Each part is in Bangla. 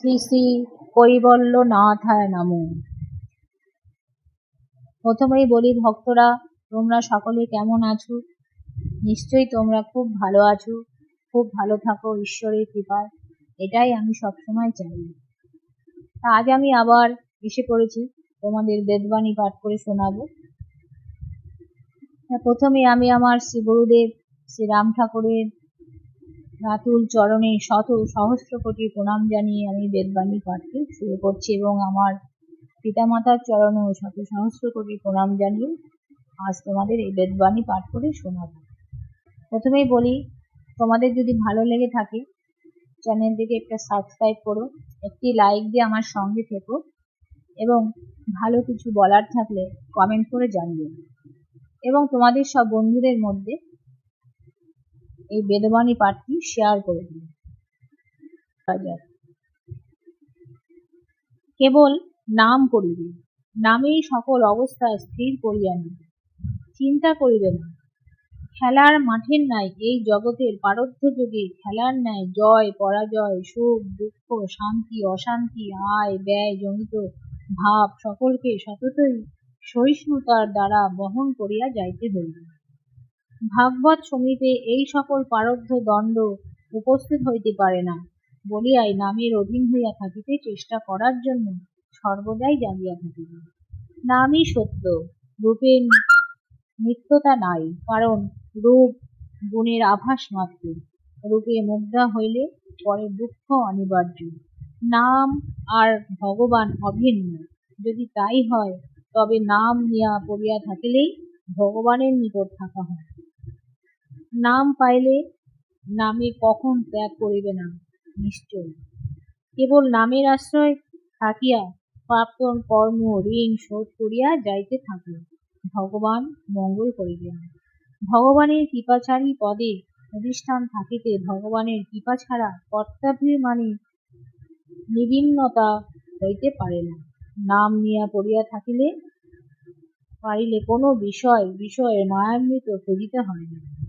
শ্রী শ্রী কৈবল্য নাথায় নমো। প্রথমেই বলি, ভক্তরা, তোমরা সকলে কেমন আছো? নিশ্চয়ই তোমরা খুব ভালো আছো, খুব ভালো থাকো, ঈশ্বরের কৃপায়। এটাই আমি সবসময় চাই। তা আজ আমি আবার এসে পড়েছি, তোমাদের বেদবাণী পাঠ করে শোনাবো। প্রথমে আমি আমার শ্রী গুরুদেব, শ্রী রাম ঠাকুরের রাতুল চরণে শত সহস্র কোটি প্রণাম জানিয়ে আমি বেদবাণী পাঠকে শুরু করছি এবং আমার পিতামাতার চরণেও শত সহস্র কোটি প্রণাম জানিয়ে আজ তোমাদের এই বেদবাণী পাঠ করে শোনাবো। প্রথমেই বলি, তোমাদের যদি ভালো লেগে থাকে চ্যানেলটিকে একটা সাবস্ক্রাইব করো, একটি লাইক দিয়ে আমার সঙ্গে থেকো এবং ভালো কিছু বলার থাকলে কমেন্ট করে জানিও। এবং তোমাদের সব বন্ধুদের মধ্যে এই বেদবাণী পাঠটি শেয়ার করে দিও কেবল নাম করিবে, নামেই সকল অবস্থা স্থির করিয়া নিবে চিন্তা করিবে না। খেলার মাঠের নাই এই জগতের পারদ্ধ যুগে খেলার ন্যায় জয়, পরাজয়, সুখ, দুঃখ, শান্তি, অশান্তি, আয়, ব্যয় জমিত ভাব সকলকে সততই সহিষ্ণুতার দ্বারা বহন করিয়া যাইতে হইবে। ভাগবত সমীপে এই সকল পারদ্ধ দণ্ড উপস্থিত হইতে পারে না। বলিয়াই নামের অধীন হইয়া থাকিতে চেষ্টা করার জন্য সর্বদাই জাগিয়া থাকিবে। নামই সত্য রূপের নিত্যতা নাই, কারণ রূপ গুণের আভাস মাত্র। রূপে মুগ্ধা হইলে পরে দুঃখ অনিবার্য। নাম আর ভগবান অভিন্ন। যদি তাই হয়, তবে নাম নিয়া পড়িয়া থাকিলেই ভগবানের নিকট থাকা হয়। নাম পাইলে নামে কখন ত্যাগ করিবে না? নিশ্চয়। কেবল নামের আশ্রয় থাকিয়া প্রাপ্তন কর্ম ঋণ শোধ করিয়া যাইতে থাকে। ভগবান মঙ্গল করিবেন। ভগবানের কৃপাচারী পদে অধিষ্ঠান থাকিতে ভগবানের কৃপা ছাড়া কর্তাভিমানী নিবিন্নতা হইতে পারে না। নাম নিয়া পড়িয়া থাকিলে, পারিলে কোনো বিষয়, বিষয়ের মায়ান্বিত খুঁজিতে হয় না।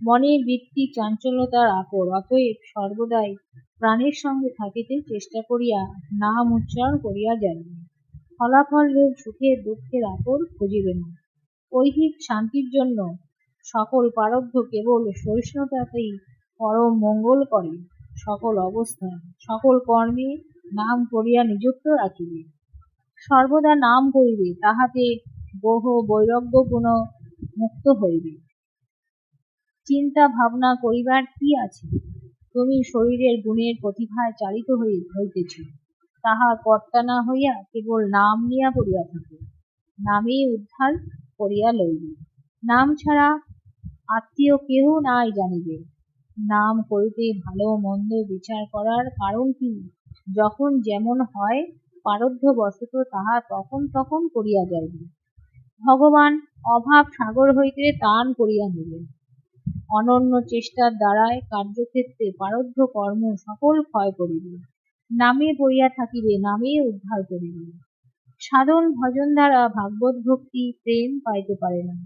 মনের বৃত্তি চাঞ্চল্যতার আকর অতএব সর্বদাই প্রাণের সঙ্গে থাকিতে চেষ্টা করিয়া নাম উচ্চারণ করিয়া যাইবে ফলাফল রূপ সুখের দুঃখের আকর খুঁজিবে না। ঐহিক শান্তির জন্য সকল পারব্ধ কেবল সহিষ্ণুতাতেই পরম মঙ্গল করে। সকল অবস্থায় সকল কর্মে নাম করিয়া নিযুক্ত রাখিবে। সর্বদা নাম করিবে, তাহাতে বহু বৈরাগ্যগুণ মুক্ত হইবে। চিন্তা ভাবনা করিবার কি আছে? তুমি শরীরের গুণের প্রতিভায় চালিত হইতেছ। তাহা কর্তা না হইয়া কেবল নাম নিয়া পড়িয়া থাকে। নামেই উদ্ধার করিয়া লইবে। নাম ছাড়া আত্মীয় কেহ নাই জানিবে। নাম করিতে ভালো মন্দ বিচার করার কারণ কি? যখন যেমন হয় পারদ্ধ বশত তাহা তখন তখন করিয়া যাইবে। ভগবান অভাব সাগর হইতে টান করিয়া নেবেন। অনন্য চেষ্টার দ্বারায় কার্যক্ষেত্রে পারদ্ধ কর্ম সকল ক্ষয় করিবে নামে পড়িয়া থাকিবে, নামে উদ্ধার করিবে। সাধন ভজন দ্বারা ভাগবত ভক্তি প্রেম পাইতে পারে না।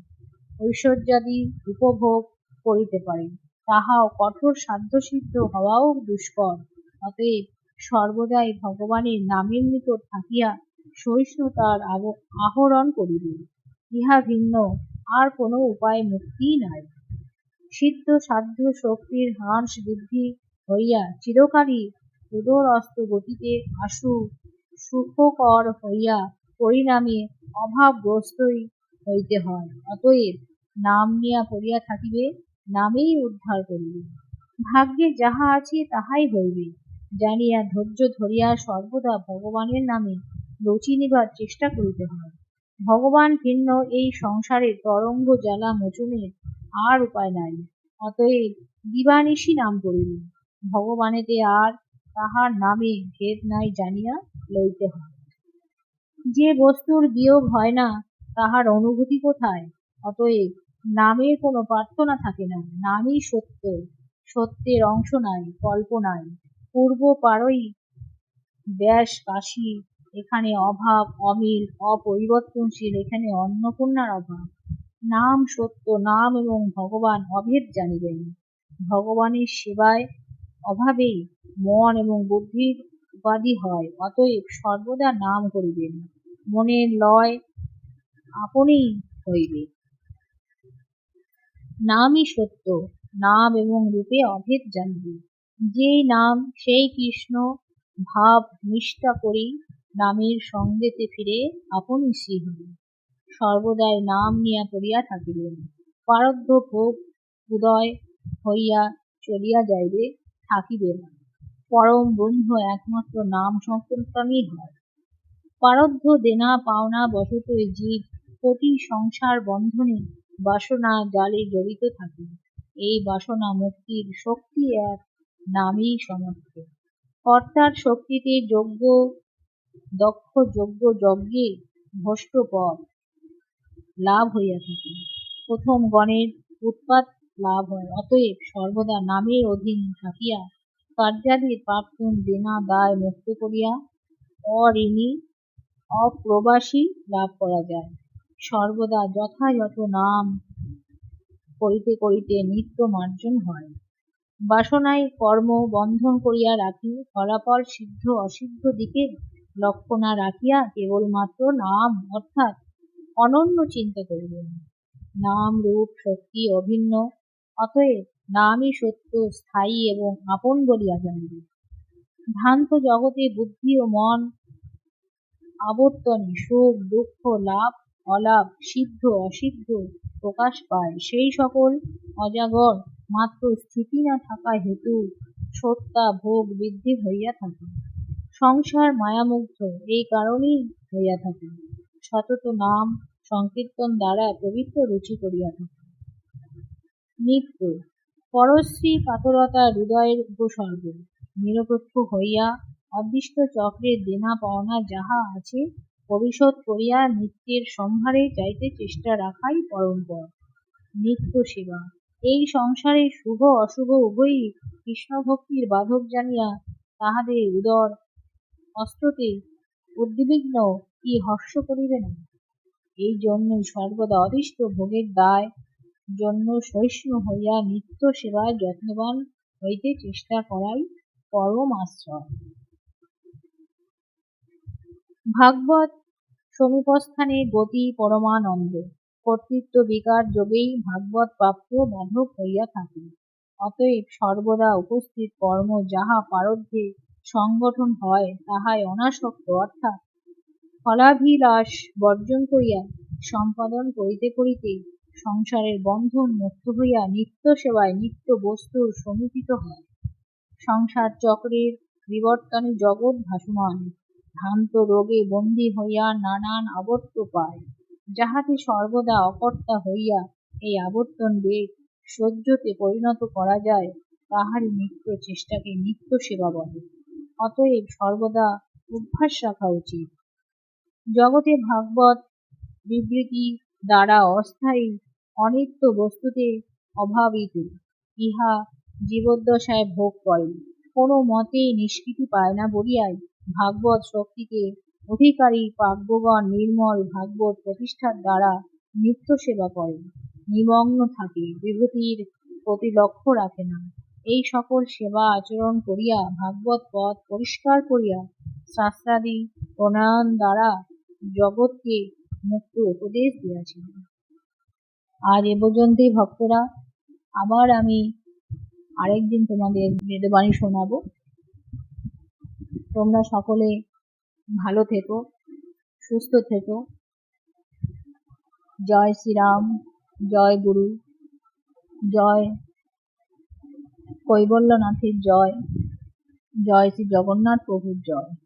ঐশ্বর্যাদি উপভোগ করিতে পারে। তাহাও কঠোর সাধ্যসিদ্ধ হওয়াও দুষ্কর। অতএব সর্বদাই ভগবানের নামের নিকট থাকিয়া সহিষ্ণুতার আহরণ করিবে। ইহা ভিন্ন আর কোনো উপায় মুক্তি নাই। সিদ্ধ সাধ্য শক্তির হ্রাস বৃদ্ধি হইয়া চিরকালই উদরস্ত গতিতে আশু সুখকর হইয়া পরিণামে অভাবগ্রস্তই হইতে হয়। অতএব নাম নিয়া পড়িয়া থাকিবে, নামেই উদ্ধার করিবে। ভাগ্যে যাহা আছে তাহাই হইবে। জানিয়া ধৈর্য ধরিয়া সর্বদা ভগবানের নামে রুচি নিবার চেষ্টা করিতে হয়। ভগবান ভিন্ন এই সংসারে তরঙ্গ জ্বালা মোচনের আর উপায় নাই। অতএব দিবানিশি নাম করিবে ভগবানেতে আর তাহার নামে ভেদ নাই জানিয়া লইতে হয়। যে বস্তুর বিয়োগ হয় না, তাহার অনুভূতি কোথায়? অতএব নামের কোনো প্রার্থনা থাকে না। নামই সত্য। সত্যের অংশ নাই কল্পনায় পূর্ব পারই ব্যাস কাশী। এখানে অভাব, অমিল, অপরিবর্তনশীল। এখানে অন্নপূর্ণার অভাব। নাম সত্য, নাম এবং ভগবান অভেদ জানিবেন। ভগবানের সেবায় অভাবেই মন এবং বুদ্ধির উপাধি হয়, অতএব সর্বদা নাম করিবেন। মনের লয় আপনিই হইবে। নামই সত্য, নাম এবং রূপে অভেদ জানিবে। যেই নাম, সেই কৃষ্ণ ভাব, নিষ্ঠা করি নামের সঙ্গেতে ফিরে আপনি শ্রী হইবে সর্বদাই নাম নিয়া করিয়া থাকিবেন পারব্ধ ভোগ উদয় হইয়া চলিয়া যাইবে, থাকিবে না। পরম বন্ধু একমাত্র নাম সংকীর্তনই হয়। পারব্ধ দেনা পাওনা বশতই জীব কোটি সংসার বন্ধনে বাসনা জালে জড়িত থাকে। এই বাসনা মুক্তির শক্তি এক নামেই সমর্থ। কর্তার শক্তিতে যোগ্য দক্ষ যোগ্য যজ্ঞে ভ্রষ্ট পথ। লাভ হইয়া থাকে। প্রথম গণের উৎপাত লাভ হয়, অতএব সর্বদা নামের অধীন থাকিয়া কার্যাদির প্রাপ্তন দেনা দায় মুক্ত করিয়া অঋণী, অপ্রবাসী লাভ করা যায়। সর্বদা যথাযথ নাম করিতে করিতে নিত্য মার্জন হয়। বাসনায় কর্ম বন্ধন করিয়া রাখি, ফলাফল সিদ্ধ অসিদ্ধ দিকে লক্ষ্য না রাখিয়া কেবলমাত্র নাম অর্থাৎ অনন্য চিন্তা করিবেন নাম, রূপ, শক্তি অভিন্ন, অতএব নামই সত্য, স্থায়ী এবং আপন বলিয়া জানিবে। ভ্রান্ত জগতে বুদ্ধি ও মন, আবর্তনে সুখ, দুঃখ, লাভ, অলাভ, সিদ্ধ, অসিদ্ধ প্রকাশ পায়। সেই সকল অজাগর মাত্র স্থিতি না থাকা হেতু সত্তা, ভোগ, বৃদ্ধি হইয়া থাকে। সংসার মায়ামুগ্ধ, এই কারণেই হইয়া থাকে। সতত নাম সংকীর্তন দ্বারা পবিত্র রুচি করিয়া থাকে। নিত্য পরশ্রী কাতরতা হৃদয়ের উপসর্গ। নিরপেক্ষ হইয়া অদৃষ্ট চক্রের দেনা পাওনা যাহা আছে পরিশোধ করিয়া নিত্যের সম্ভারে যাইতে চেষ্টা রাখাই পরম্পর। নিত্য সেবা। এই সংসারে শুভ, অশুভ, উভয়ই কৃষ্ণভক্তির বাধক জানিয়া তাহাদের উদর, অস্ত্রতে উদ্বিগ্ন কি হর্ষ করিবে না? এই জন্যই সর্বদা অদৃষ্ট ভোগের দায়, জন্য সহিষ্ণু হইয়া নিত্য সেবায় যত্নবান হইতে চেষ্টা করাই পরম আশ্রয়। ভাগবত সমীপস্থানে গতি পরমানন্দ। কর্তৃত্ব বিকার যোগেই ভাগবত প্রাপ্ত বাধক হইয়া থাকে। অতএব সর্বদা উপস্থিত কর্ম যাহা পারদ্ধে সংগঠন হয়, তাহাই অনাসক্ত, অর্থাৎ ফলাভিলাষ বর্জন করিয়া সম্পাদন করিতে করিতে সংসারের বন্ধন মুক্ত হইয়া নিত্য সেবায় নিত্য বস্তুর সমীপিত হয়। সংসার চক্রের বিবর্তনে জগৎ ভাসমান, ভ্রান্ত রোগে বন্দী হইয়া নানান আবর্ত পায়। যাহাতে সর্বদা অকর্তা হইয়া এই আবর্তন বেগ সহ্যতে পরিণত করা যায়, তাহারই নিত্য চেষ্টাকে নিত্য সেবা বলে। অতএব সর্বদা অভ্যাস রাখা উচিত। জগতে ভাগবত বিবৃতি দ্বারা অস্থায়ী অনিত্য বস্তুতে অভাবিত, ইহা জীবদ্দশায় ভোগ করে কোনো মতেই নিষ্কৃতি পায় না বলিয়াই ভাগবত শক্তিকে অধিকারী পাগ্যগণ নির্মল ভাগবত প্রতিষ্ঠার দ্বারা নিত্য সেবা করে নিমগ্ন থাকে, বিভূতির প্রতি লক্ষ্য রাখে না। এই সকল সেবা আচরণ করিয়া ভাগবত পথ পরিষ্কার করিয়া শাস্ত্রাদি প্রণয়ন দ্বারা জগৎকে মুক্ত উপদেশ দিয়াছিলেন আজ এ পর্যন্তই ভক্তরা, আবার আমি আরেকদিন তোমাদের বেদবাণী শোনাবো। তোমরা সকলে ভালো থেকো, সুস্থ থেকো। জয় শ্রীরাম, জয় গুরু, জয় কৈবল্যনাথের জয় জয় শ্রী জগন্নাথ প্রভুর জয়।